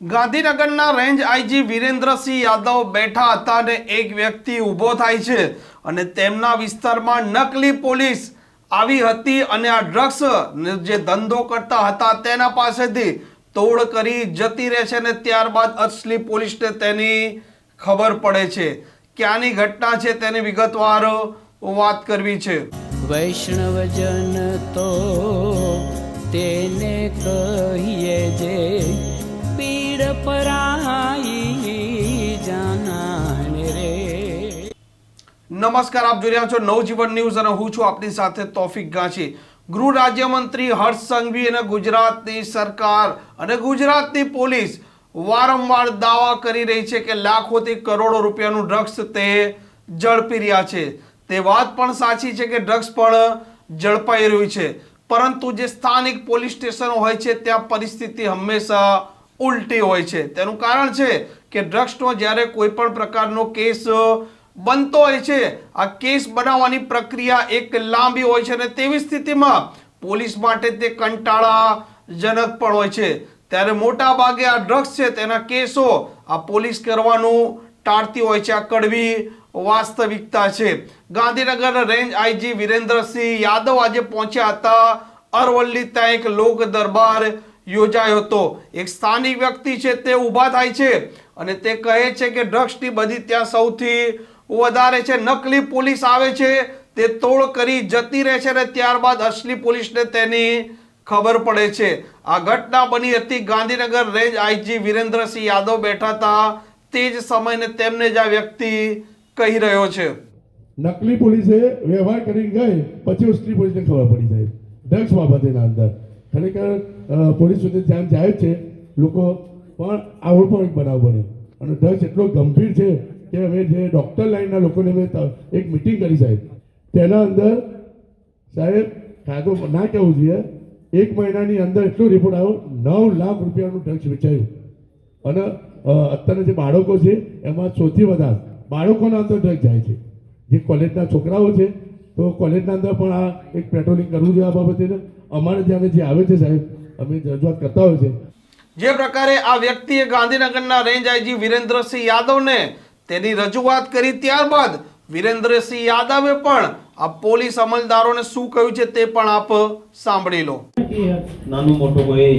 ગાંધીનગરના range IG Virendrasinh Yadav બેઠા હતા અને એક વ્યક્તિ ઊભો થાય છે અને તેમના વિસ્તારમાં નકલી પોલીસ આવી હતી અને આ ડ્રગ્સ જે ધંધો કરતા હતા તેના પાસેથી તોડ કરી જતી રહે છે અને ત્યારબાદ અસલી પોલીસને તેની ખબર પડે છે. ક્યાંની ઘટના છે તેની વિગતવાર વાત કરવી છે. વૈષ્ણવજન તો તેને કહીએ જે પીડ પરાઈ જાનાને રે નમસ્કાર આપ જોઈ રહ્યા છો નવજીવન ન્યૂઝ અને હું છું આપની સાથે તોફિક ગાંચી ગૃહ રાજ્યમંત્રી હર્ષ સંઘવી અને ગુજરાતની સરકાર અને ગુજરાતની પોલીસ વારંવાર દાવા કરી રહી છે કે લાખોથી કરોડો રૂપિયાનું ડ્રગ્સ તે ઝડપી રહ્યા છે. તે વાત પણ સાચી છે કે ડ્રગ્સ પણ ઝડપાઈ રહ્યું છે. પરંતુ જે સ્થાનિક પોલીસ સ્ટેશનો હોય છે, ત્યાં પરિસ્થિતિ હંમેશા ઉલટી હોય છે. તેનું કારણ છે કે ડ્રગ્સનો જ્યારે કોઈ પણ પ્રકારનો કેસ બનતો હોય છે, આ કેસ બનાવવાની પ્રક્રિયા એક લાંબી હોય છે અને તેવી સ્થિતિમાં પોલીસ માટે તે કંટાળાજનક પણ હોય છે. ત્યારે મોટા ભાગે આ ડ્રગ્સ છે તેના કેસો આ પોલીસ કરવાનું ટાળતી હોય છે. આ કડવી વાસ્તવિકતા છે. ગાંધીનગર રેન્જ આઈજી વિરેન્દ્રસિંહ યાદવ આજે પહોંચ્યા હતા અરવલ્લી ત્યાં એક લોક દરબાર યોજાયો હતો. એક સ્થાનિક વ્યક્તિ છે, તે ઊભા થાય છે અને તે કહે છે કે ડ્રગ્સની બધી ત્યાં સૌથી વધારે છે, નકલી પોલીસ આવે છે, તે તોડ કરી જતી રહે છે અને ત્યારબાદ અસલી પોલીસને તેની ખબર પડે છે. આ ઘટના બની હતી ગાંધીનગર રેન્જ આઈજી વિરેન્દ્રસિંહ યાદવ બેઠા હતા. તે જ સમયને તેમને જ આ વ્યક્તિ કહી રહ્યો છે. નકલી પોલીસે વ્યવહાર કરીને ગઈ, પછી અસલી પોલીસને ખબર પડી જાય ડ્રગ્સ બાબતેના અંદર. ખરેખર પોલીસ સુધી ધ્યાન જાય છે, લોકો પણ આવો પણ એક બનાવ બને અને ડચ એટલો ગંભીર છે કે અમે જે ડૉક્ટર લાઈનના લોકોને મેં એક મિટિંગ કરી સાહેબ. તેના અંદર સાહેબ કાયદો ના કહેવું જોઈએ, એક મહિનાની અંદર એટલો રિપોર્ટ આવ્યો, નવ લાખ રૂપિયાનું ડ્રગ્સ વેચાયું. અને અત્યારના જે બાળકો છે, એમાં સૌથી વધારે બાળકોના અંદર ડ્રગ જાય છે. જે કોલેજના છોકરાઓ છે, તો કોલેજના અંદર પણ આ એક પેટ્રોલિંગ કરવું જોઈએ આ બાબતે અમારે ત્યાં જે આવે છે સાહેબ અમે રજૂઆત કરતા હોય છે. જે પ્રકારે આ વ્યક્તિએ ગાંધીનગરના રેન્જ આઈજી વિરેન્દ્રસિંહ યાદવને તેની રજૂઆત કરી ત્યારબાદ વિરેન્દ્રસિંહ યાદવે પણ આ પોલીસ અમલદારોને શું કહ્યું છે તે પણ આપ સાંભળી લો. નાનું મોટું કોઈ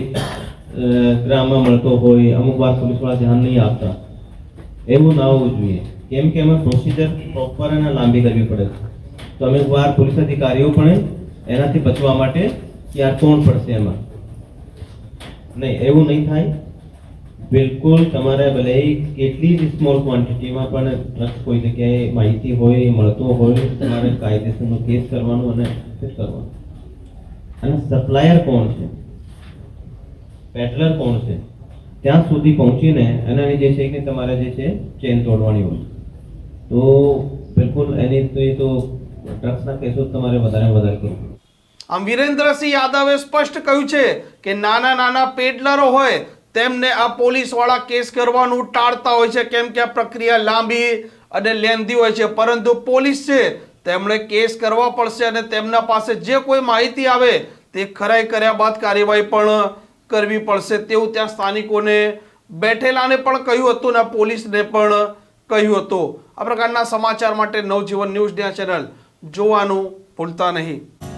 ગ્રામમાં મળતો હોય અમુક વાર પોલીસવાળા ધ્યાન નહીં આપતા. એવું ના હોવું જોઈએ. કેમ કે એમાં પ્રોસિજર પ્રોપર અને લાંબી કરવી પડે તો અમુક વાર પોલીસ અધિકારીઓ પણ એનાથી બચવા માટે ક્યાં કોણ પડશે એમાં? નહીં, એવું નહીં થાય. બિલકુલ તમારે ભલે કેટલી જ સ્મોલ ક્વોન્ટિટીમાં પણ કોઈ જગ્યાએ માહિતી હોય, મળતો હોય, તમારે કાયદેસરનો કેસ કરવાનો અને કરવાનો. અને સપ્લાયર કોણ છે? પેટલર કોણ છે? ત્યાં સુધી પહોંચીને એનાની જે છે કે તમારે જે છે, ચેન તોડવાની હોય. તો બિલકુલ એની તો એ તો ડ્રગ્સના કેસો તમારે વધારે વધારે કરવું આમ વિરેન્દ્રસિંહ યાદવે સ્પષ્ટ કહ્યું છે કે નાના નાના પેડલરો હોય તેમને આ પોલીસવાળા કેસ કરવાનું ટાળતા હોય છે, કેમ કે આ પ્રક્રિયા લાંબી અને લેન્ધી હોય છે. પરંતુ પોલીસ છે, તેમણે કેસ કરવા પડશે અને તેમના પાસે જે કોઈ માહિતી આવે તે ખરાઈ કર્યા બાદ કાર્યવાહી પણ કરવી પડશે તેવું ત્યાં સ્થાનિકોને બેઠેલાને પણ કહ્યું હતું અને પોલીસને પણ કહ્યું હતું. આ પ્રકારના સમાચાર માટે નવજીવન ન્યૂઝ ન્યા ચેનલ જોવાનું ભૂલતા નહીં.